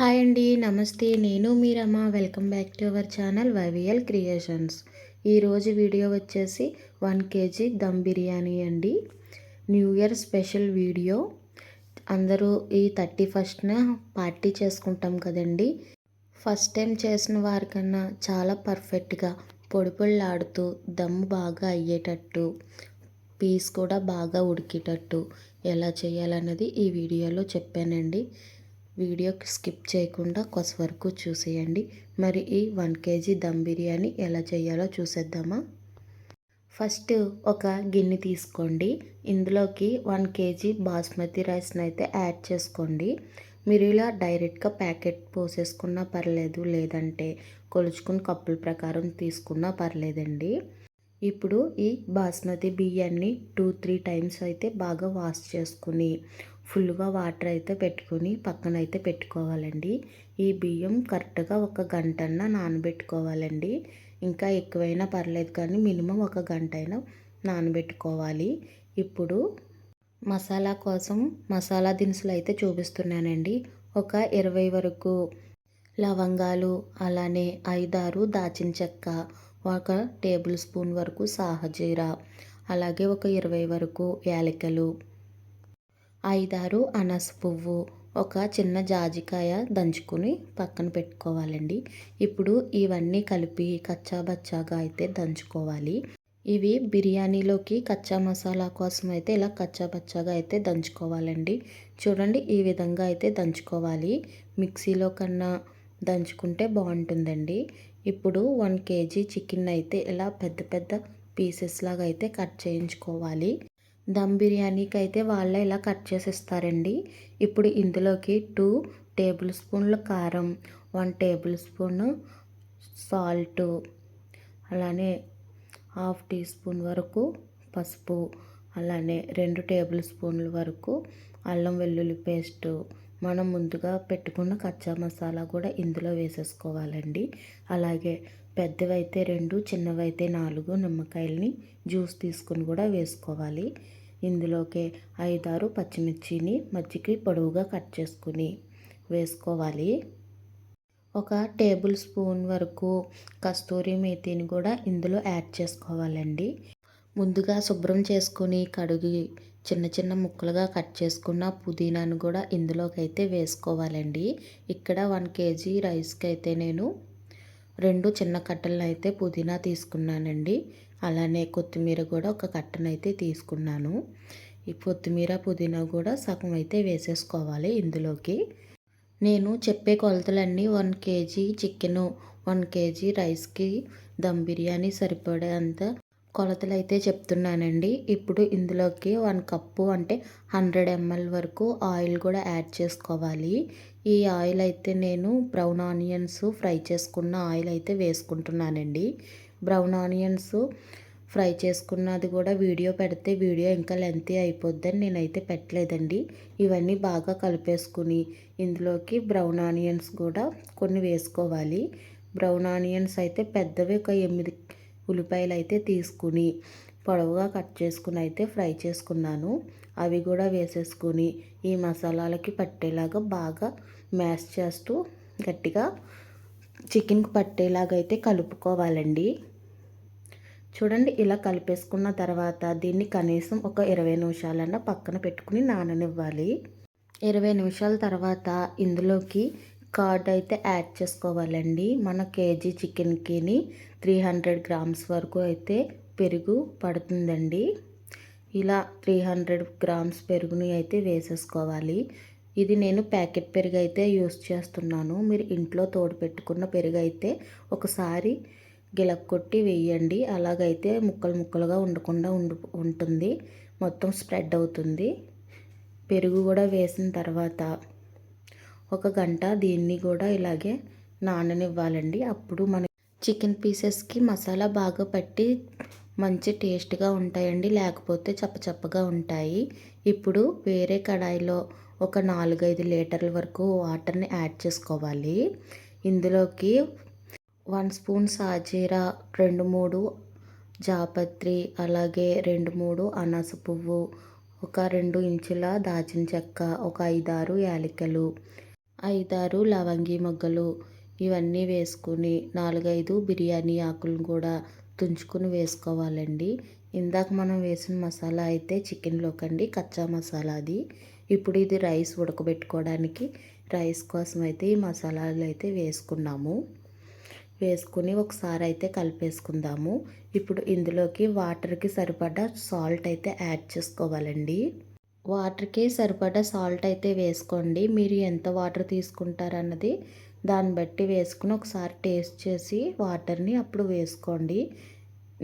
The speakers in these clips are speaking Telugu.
హాయ్ అండి నమస్తే. నేను Meeramma welcome back to our channel YVL creations. ఈరోజు వీడియో వచ్చేసి వన్ కేజీ దమ్ బిర్యానీ అండి. New year special video. అందరూ ఈ థర్టీ ఫస్ట్న పార్టీ చేసుకుంటాం కదండి. ఫస్ట్ టైం చేసిన వారికన్నా చాలా పర్ఫెక్ట్గా పొడి పొళ్ళాడుతూ దమ్ బాగా అయ్యేటట్టు పీస్ కూడా బాగా ఉడికేటట్టు ఎలా చేయాలన్నది ఈ వీడియోలో చెప్పానండి. వీడియో స్కిప్ చేయకుండా కొస వరకు చూసేయండి. మరి ఈ వన్ కేజీ దమ్ బిర్యానీ ఎలా చేయాలో చూసేద్దామా? ఫస్ట్ ఒక గిన్నె తీసుకోండి. ఇందులోకి వన్ కేజీ బాస్మతి రైస్ని అయితే యాడ్ చేసుకోండి. మీరు ఇలా డైరెక్ట్గా ప్యాకెట్ పోసేసుకున్నా పర్లేదు లేదంటే కొలుచుకుని కప్పుల ప్రకారం తీసుకున్నా పర్లేదండి. ఇప్పుడు ఈ బాస్మతి బియ్యాన్ని టూ త్రీ టైమ్స్ అయితే బాగా వాష్ చేసుకుని ఫుల్గా వాటర్ అయితే పెట్టుకొని పక్కన అయితే పెట్టుకోవాలండి. ఈ బియ్యం కరెక్ట్గా ఒక గంటన్న నానబెట్టుకోవాలండి. ఇంకా ఎక్కువైనా పర్లేదు కానీ మినిమం ఒక గంట అయినా నానబెట్టుకోవాలి. ఇప్పుడు మసాలా కోసం మసాలా దినుసులు అయితే చూపిస్తున్నానండి. ఒక ఇరవై వరకు లవంగాలు అలానే ఐదారు దాచిన చెక్క ఒక టేబుల్ స్పూన్ వరకు సాహజీరా అలాగే ఒక ఇరవై వరకు యాలకలు ఐదారు అనస పువ్వు. ఒక చిన్న జాజికాయ దంచుకుని పక్కన పెట్టుకోవాలండి. ఇప్పుడు ఇవన్నీ కలిపి కచ్చాబచ్చాగా అయితే దంచుకోవాలి. ఇవి బిర్యానీలోకి కచ్చా మసాలా కోసం అయితే ఇలా కచ్చాబచ్చాగా అయితే దంచుకోవాలండి. చూడండి ఈ విధంగా అయితే దంచుకోవాలి. మిక్సీలో కన్నా దంచుకుంటే బాగుంటుందండి. ఇప్పుడు వన్ కేజీ చికెన్ అయితే ఇలా పెద్ద పెద్ద పీసెస్ లాగా అయితే కట్ చేయించుకోవాలి. దమ్ బిర్యానీకి అయితే వాళ్ళే ఇలా కట్ చేసి ఇస్తారండి ఇప్పుడు ఇందులోకి టూ టేబుల్ స్పూన్ల కారం వన్ టేబుల్ స్పూన్ సాల్ట్ అలానే హాఫ్ టీ స్పూన్ వరకు పసుపు అలానే రెండు టేబుల్ స్పూన్ల వరకు అల్లం వెల్లుల్లి పేస్టు. మనం ముందుగా పెట్టుకున్న కచ్చా మసాలా కూడా ఇందులో వేసేసుకోవాలండి. అలాగే పెద్దవైతే రెండు చిన్నవైతే నాలుగు నిమ్మకాయలని జ్యూస్ తీసుకుని కూడా వేసుకోవాలి. ఇందులోకి ఐదారు పచ్చిమిర్చిని మజ్జికి పొడవుగా కట్ చేసుకుని వేసుకోవాలి. ఒక టేబుల్ స్పూన్ వరకు కస్తూరి మేతిని కూడా ఇందులో యాడ్ చేసుకోవాలండి. ముందుగా శుభ్రం చేసుకొని కడిగి చిన్న చిన్న ముక్కలుగా కట్ చేసుకున్న పుదీనాను కూడా ఇందులోకి అయితే వేసుకోవాలండి. ఇక్కడ వన్ కేజీ రైస్కి అయితే నేను రెండు చిన్న కట్టలను అయితే పుదీనా తీసుకున్నానండి. అలానే కొత్తిమీర కూడా ఒక కట్టనైతే తీసుకున్నాను. ఈ కొత్తిమీర పుదీనా కూడా సగం అయితే వేసేసుకోవాలి ఇందులోకి. నేను చెప్పే కొలతలన్నీ one KG chicken one KG రైస్కి దమ్ బిర్యానీ సరిపడేంత కొలతలు అయితే చెప్తున్నానండి. ఇప్పుడు ఇందులోకి వన్ కప్పు అంటే హండ్రెడ్ ఎంఎల్ వరకు ఆయిల్ కూడా యాడ్ చేసుకోవాలి. ఈ ఆయిల్ అయితే నేను బ్రౌన్ ఆనియన్స్ ఫ్రై చేసుకున్న ఆయిల్ అయితే వేసుకుంటున్నానండి. బ్రౌన్ ఆనియన్స్ ఫ్రై చేసుకున్నది కూడా వీడియో పెడితే వీడియో ఇంకా లెంతీ అయిపోద్దని నేనైతే పెట్టలేదండి. ఇవన్నీ బాగా కలిపేసుకుని ఇందులోకి బ్రౌన్ ఆనియన్స్ కూడా కొన్ని వేసుకోవాలి. బ్రౌన్ ఆనియన్స్ అయితే పెద్దవి ఒక ఎనిమిది ఉల్లిపాయలు అయితే తీసుకుని పొడవుగా కట్ చేసుకుని అయితే ఫ్రై చేసుకున్నాను. అవి కూడా వేసేసుకుని ఈ మసాలాలకి పట్టేలాగా బాగా మ్యాష్ చేస్తూ గట్టిగా చికెన్కి పట్టేలాగా అయితే కలుపుకోవాలండి. చూడండి ఇలా కలిపేసుకున్న తర్వాత దీన్ని కనీసం ఒక ఇరవై నిమిషాలన్నా పక్కన పెట్టుకుని నాననివ్వాలి. ఇరవై నిమిషాల తర్వాత ఇందులోకి కార్డ్ అయితే యాడ్ చేసుకోవాలండి. మన కేజీ చికెన్కిని త్రీ హండ్రెడ్ గ్రామ్స్ వరకు అయితే పెరుగు పడుతుందండి. ఇలా త్రీ హండ్రెడ్ గ్రామ్స్ పెరుగుని అయితే వేసేసుకోవాలి. ఇది నేను ప్యాకెట్ పెరుగు అయితే యూస్ చేస్తున్నాను. మీరు ఇంట్లో తోడు పెట్టుకున్న పెరుగు అయితే ఒకసారి గిలక్కొట్టి వేయండి. అలాగైతే ముక్కలు ముక్కలుగా ఉండకుండా ఉండు ఉంటుంది. మొత్తం స్ప్రెడ్ అవుతుంది. పెరుగు కూడా వేసిన తర్వాత ఒక గంట దీన్ని కూడా ఇలాగే నాననివ్వాలండి. అప్పుడు మన చికెన్ పీసెస్కి మసాలా బాగా పట్టి మంచి టేస్ట్గా ఉంటాయండి. లేకపోతే చప్పచప్పగా ఉంటాయి. ఇప్పుడు వేరే కడాయిలో ఒక నాలుగైదు లీటర్ల వరకు వాటర్ని యాడ్ చేసుకోవాలి. ఇందులోకి వన్ స్పూన్ సాజీరా రెండు మూడు జాపత్రి అలాగే రెండు మూడు అనాస పువ్వు ఒక రెండు ఇంచుల దాచిన చెక్క ఒక ఐదారు యాలకులు ఐదారు లవంగి మొగ్గలు ఇవన్నీ వేసుకుని నాలుగైదు బిర్యానీ ఆకులను కూడా తుంచుకుని వేసుకోవాలండి. ఇందాక మనం వేసిన మసాలా అయితే చికెన్లోకండి కచ్చా మసాలా అది. ఇప్పుడు ఇది రైస్ ఉడకబెట్టుకోవడానికి రైస్ కోసం అయితే ఈ మసాలాలు అయితే వేసుకున్నాము. వేసుకుని ఒకసారి అయితే కలిపేసుకుందాము. ఇప్పుడు ఇందులోకి వాటర్కి సరిపడా సాల్ట్ అయితే యాడ్ చేసుకోవాలండి. వాటర్కి సరిపడా సాల్ట్ అయితే వేసుకోండి. మీరు ఎంత వాటర్ తీసుకుంటారన్నది దాన్ని బట్టి వేసుకుని ఒకసారి టేస్ట్ చేసి వాటర్ని అప్పుడు వేసుకోండి.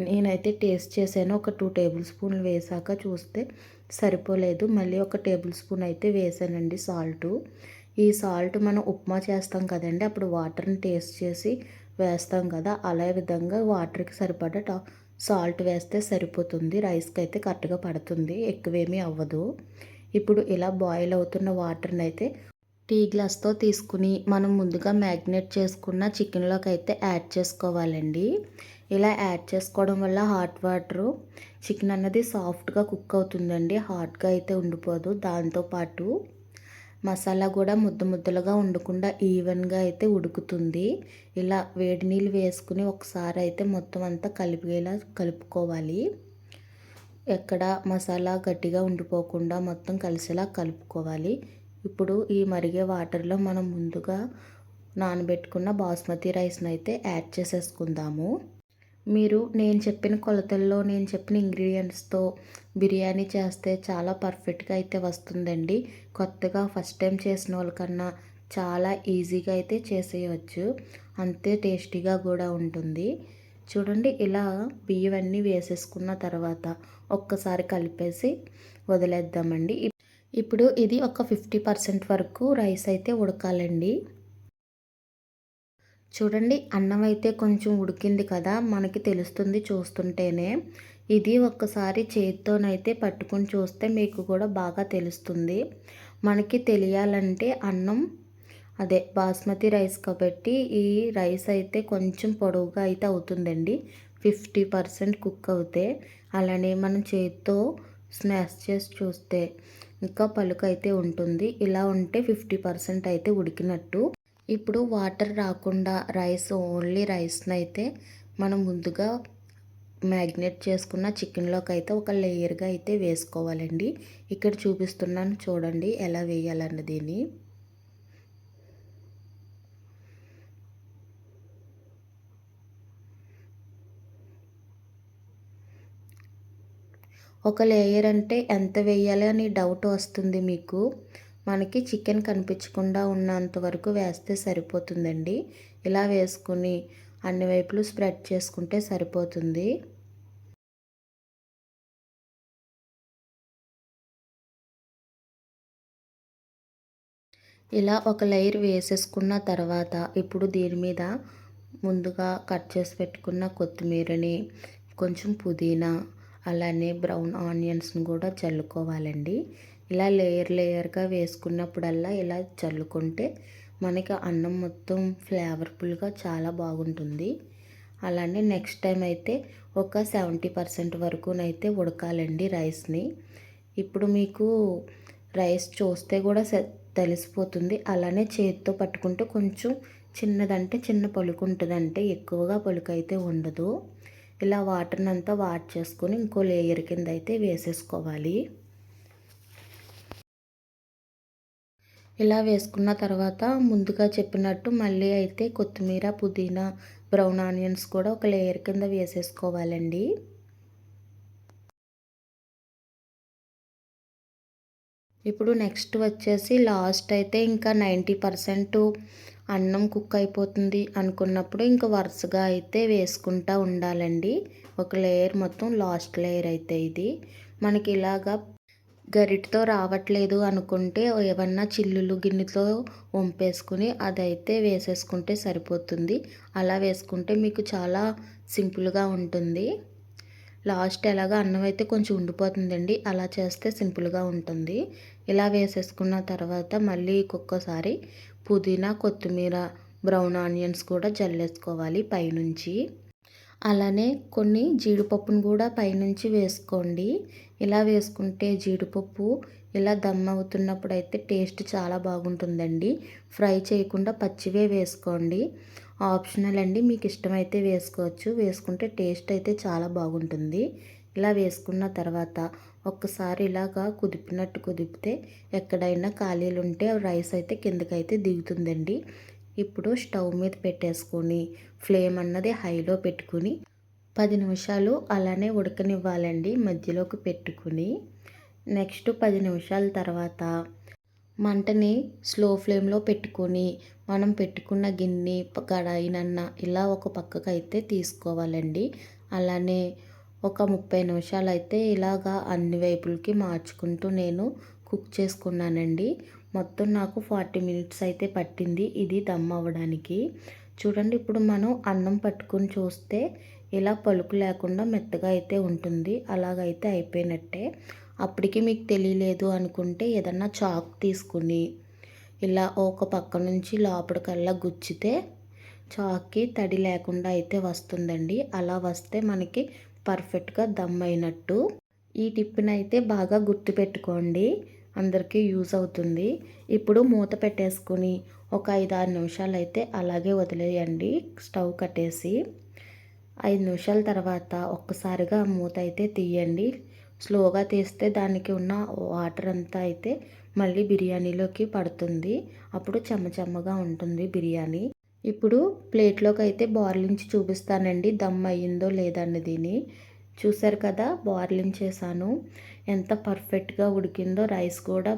నేనైతే టేస్ట్ చేశాను. ఒక టూ టేబుల్ స్పూన్లు వేసాక చూస్తే సరిపోలేదు. మళ్ళీ ఒక టేబుల్ స్పూన్ అయితే వేసానండి సాల్టు. ఈ సాల్ట్ మనం ఉప్మా చేస్తాం కదండి అప్పుడు వాటర్ని టేస్ట్ చేసి వేస్తాం కదా అలా విధంగా వాటర్కి సరిపడా సాల్ట్ వేస్తే సరిపోతుంది. రైస్కి అయితే కరెక్ట్గా పడుతుంది. ఎక్కువేమీ అవ్వదు. ఇప్పుడు ఇలా బాయిల్ అవుతున్న వాటర్ని అయితే టీ గ్లాస్తో తీసుకుని మనం ముందుగా మ్యాగ్నేట్ చేసుకున్న చికెన్లోకి అయితే యాడ్ చేసుకోవాలండి. ఇలా యాడ్ చేసుకోవడం వల్ల హాట్ వాటరు చికెన్ అన్నది సాఫ్ట్గా కుక్ అవుతుందండి. హాట్గా అయితే ఉండిపోదు. దాంతోపాటు మసాలా కూడా ముద్ద ముద్దలుగా ఉండకుండా ఈవెన్గా అయితే ఉడుకుతుంది. ఇలా వేడి నీళ్ళు వేసుకుని ఒకసారి అయితే మొత్తం అంతా కలిపేలా కలుపుకోవాలి. ఎక్కడ మసాలా గట్టిగా ఉండిపోకుండా మొత్తం కలిసేలా కలుపుకోవాలి. ఇప్పుడు ఈ మరిగే వాటర్లో మనం ముందుగా నానబెట్టుకున్న బాస్మతి రైస్ని అయితే యాడ్ చేసేసుకుందాము. మీరు నేను చెప్పిన కొలతల్లో నేను చెప్పిన ఇంగ్రీడియంట్స్తో బిర్యానీ చేస్తే చాలా పర్ఫెక్ట్గా అయితే వస్తుందండి. కొత్తగా ఫస్ట్ టైం చేసిన వాళ్ళకన్నా చాలా ఈజీగా అయితే చేసేయవచ్చు అంతే టేస్టీగా కూడా ఉంటుంది. చూడండి ఇలా బియ్యం అన్నీ వేసేసుకున్న తర్వాత ఒక్కసారి కలిపేసి వదిలేద్దామండి. ఇప్పుడు ఇది ఒక ఫిఫ్టీ పర్సెంట్ వరకు రైస్ అయితే ఉడకాలండి. చూడండి అన్నం అయితే కొంచెం ఉడికింది కదా మనకి తెలుస్తుంది చూస్తుంటేనే. ఇది ఒక్కసారి చేతితోనైతే పట్టుకుని చూస్తే మీకు కూడా బాగా తెలుస్తుంది. మనకి తెలియాలంటే అన్నం అదే బాస్మతి రైస్ కాబట్టి ఈ రైస్ అయితే కొంచెం పొడవుగా అయితే అవుతుందండి. ఫిఫ్టీ పర్సెంట్ కుక్ అవుతే. అలానే మనం చేతితో స్మాష్ చేసి చూస్తే ఇంకా పలుకు అయితే ఉంటుంది. ఇలా ఉంటే ఫిఫ్టీ పర్సెంట్ అయితే ఉడికినట్టు. ఇప్పుడు వాటర్ రాకుండా రైస్ ఓన్లీ రైస్ని అయితే మనం ముందుగా మ్యాగ్నేట్ చేసుకున్న చికెన్లోకి అయితే ఒక లేయర్గా అయితే వేసుకోవాలండి. ఇక్కడ చూపిస్తున్నాను చూడండి ఎలా వేయాలన్నది ఒక లేయర్ అంటే ఎంత వేయాలి అని డౌట్ వస్తుంది మీకు. మనకి చికెన్ కనిపించకుండా ఉన్నంత వరకు వేస్తే సరిపోతుందండి. ఇలా వేసుకుని అన్ని వైపులు స్ప్రెడ్ చేసుకుంటే సరిపోతుంది. ఇలా ఒక లేయర్ వేసేసుకున్న తర్వాత ఇప్పుడు దీని మీద ముందుగా కట్ చేసి పెట్టుకున్న కొత్తిమీరని కొంచెం పుదీనా అలానే బ్రౌన్ ఆనియన్స్ని కూడా చల్లుకోవాలండి. ఇలా లేయర్ లేయర్గా వేసుకున్నప్పుడల్లా ఇలా చల్లుకుంటే మనకి అన్నం మొత్తం ఫ్లేవర్ఫుల్గా చాలా బాగుంటుంది. అలానే నెక్స్ట్ టైం అయితే ఒక సెవెంటీ పర్సెంట్ వరకునైతే ఉడకాలండి రైస్ని ఇప్పుడు మీకు రైస్ చూస్తే కూడా తెలిసిపోతుంది. అలానే చేతితో పట్టుకుంటే కొంచెం చిన్నదంటే చిన్న పలుకు ఉంటుందంటే ఎక్కువగా పలుకు అయితే ఉండదు. ఇలా వాటర్ని అంతా వాట్ చేసుకొని ఇంకో లేయర్ కింద అయితే వేసేసుకోవాలి. ఇలా వేసుకున్న తర్వాత ముందుగా చెప్పినట్టు మళ్ళీ అయితే కొత్తిమీర పుదీనా బ్రౌన్ ఆనియన్స్ కూడా ఒక లేయర్ కింద వేసేసుకోవాలండి. ఇప్పుడు నెక్స్ట్ వచ్చేసి లాస్ట్ అయితే ఇంకా నైంటీ పర్సెంట్ అన్నం కుక్ అయిపోతుంది అనుకున్నప్పుడు ఇంకా వరుసగా అయితే వేసుకుంటూ ఉండాలండి. ఒక లేయర్ మొత్తం లాస్ట్ లేయర్ అయితే ఇది. మనకి ఇలాగా గరిటతో రావట్లేదు అనుకుంటే ఏమన్నా చిల్లులు గిన్నెతో వంపేసుకుని అదైతే వేసేసుకుంటే సరిపోతుంది. అలా వేసుకుంటే మీకు చాలా సింపుల్గా ఉంటుంది. లాస్ట్ ఎలాగా అన్నం అయితే కొంచెం ఉండిపోతుందండి. అలా చేస్తే సింపుల్గా ఉంటుంది. ఇలా వేసేసుకున్న తర్వాత మళ్ళీ ఒక్కొక్కసారి పుదీనా కొత్తిమీర బ్రౌన్ ఆనియన్స్ కూడా జల్లేసుకోవాలి పైనుంచి. అలానే కొన్ని జీడిపప్పును కూడా పైనుంచి వేసుకోండి. ఇలా వేసుకుంటే జీడిపప్పు ఇలా దమ్ అవుతున్నప్పుడు అయితే టేస్ట్ చాలా బాగుంటుందండి. ఫ్రై చేయకుండా పచ్చివే వేసుకోండి. ఆప్షనల్ అండి మీకు ఇష్టమైతే వేసుకోవచ్చు. వేసుకుంటే టేస్ట్ అయితే చాలా బాగుంటుంది. ఇలా వేసుకున్న తర్వాత ఒక్కసారి ఇలాగా కుదిపినట్టు కుదిపితే ఎక్కడైనా ఖాళీలు ఉంటే రైస్ అయితే కిందకైతే దిగుతుందండి. ఇప్పుడు స్టవ్ మీద పెట్టేసుకొని ఫ్లేమ్ అన్నది హైలో పెట్టుకుని పది నిమిషాలు అలానే ఉడకనివ్వాలండి మధ్యలోకి పెట్టుకుని. నెక్స్ట్ పది నిమిషాల తర్వాత మంటని స్లో ఫ్లేమ్లో పెట్టుకొని మనం పెట్టుకున్న గిన్నె కడాయినన్న ఇలా ఒక పక్కకు అయితే తీసుకోవాలండి. అలానే ఒక ముప్పై నిమిషాలు అయితే ఇలాగా అన్ని వైపులకి మార్చుకుంటూ నేను కుక్ చేసుకున్నానండి. మొత్తం నాకు ఫార్టీ మినిట్స్ అయితే పట్టింది ఇది దమ్ అవ్వడానికి. చూడండి ఇప్పుడు మనం అన్నం పట్టుకుని చూస్తే ఇలా పలుకు లేకుండా మెత్తగా అయితే ఉంటుంది. అలాగైతే అయిపోయినట్టే. అప్పటికి మీకు తెలియలేదు అనుకుంటే ఏదన్నా చాక్ తీసుకుని ఇలా ఒక పక్క నుంచి లోపలికల్లా గుచ్చితే చాక్కి తడి లేకుండా అయితే వస్తుందండి. అలా వస్తే మనకి పర్ఫెక్ట్గా దమ్ అయినట్టు. ఈ టిప్ని అయితే బాగా గుర్తుపెట్టుకోండి. అందరికీ యూజ్ అవుతుంది. ఇప్పుడు మూత పెట్టేసుకుని ఒక ఐదు ఆరు నిమిషాలు అయితే అలాగే వదిలేయండి. స్టవ్ కట్టేసి ఐదు నిమిషాల తర్వాత ఒక్కసారిగా మూత అయితే తీయండి. స్లోగా తీస్తే దానికి ఉన్న వాటర్ అంతా అయితే మళ్ళీ బిర్యానీలోకి పడుతుంది. అప్పుడు చెమ్మ చెమ్మగా ఉంటుంది బిర్యానీ. ఇప్పుడు ప్లేట్లోకి అయితే బార్లించి చూపిస్తానండి. దమ్ అయ్యిందో లేదన్నదిని చూసారు కదా బార్లింగ్ చేశాను ఎంత పర్ఫెక్ట్గా ఉడికిందో రైస్ కూడా.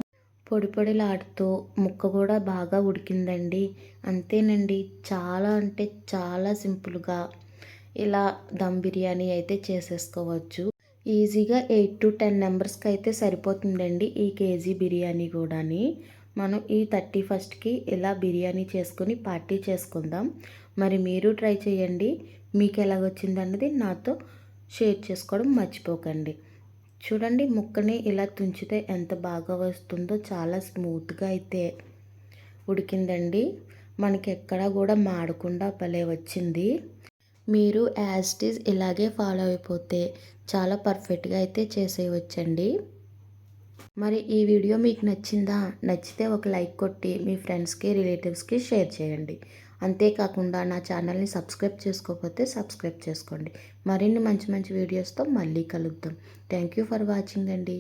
పొడి పొడిలాడుతూ ముక్క కూడా బాగా ఉడికిందండి. అంతేనండి. చాలా అంటే చాలా సింపుల్గా ఇలా దమ్ బిర్యానీ అయితే చేసేసుకోవచ్చు. ఈజీగా ఎయిట్ టు టెన్ మెంబర్స్కి అయితే సరిపోతుందండి ఈ కేజీ బిర్యానీ కూడాని. మనం ఈ థర్టీ ఫస్ట్కి ఇలా బిర్యానీ చేసుకొని పార్టీ చేసుకుందాం. మరి మీరు ట్రై చేయండి. మీకు ఎలాగొచ్చింది అన్నది నాతో షేర్ చేసుకోవడం మర్చిపోకండి. చూడండి ముక్కని ఇలా తుంచితే ఎంత బాగా వస్తుందో చాలా స్మూత్గా అయితే ఉడికిందండి. మనకి ఎక్కడా కూడా మాడకుండా భలే వచ్చింది. మీరు యాజ్ ఇట్ ఇలాగే ఫాలో అయిపోతే చాలా పర్ఫెక్ట్గా అయితే చేసేయవచ్చండి మరి ఈ వీడియో మీకు నచ్చిందా? నచ్చితే ఒక లైక్ కొట్టి మీ ఫ్రెండ్స్కి రిలేటివ్స్కి షేర్ చేయండి. అంతేకాకుండా నా ఛానల్ని సబ్స్క్రైబ్ చేసుకోకపోతే సబ్స్క్రైబ్ చేసుకోండి. మరిన్ని మంచి మంచి వీడియోస్తో మళ్ళీ కలుద్దాం. థ్యాంక్ యూ ఫర్ వాచింగ్ అండి.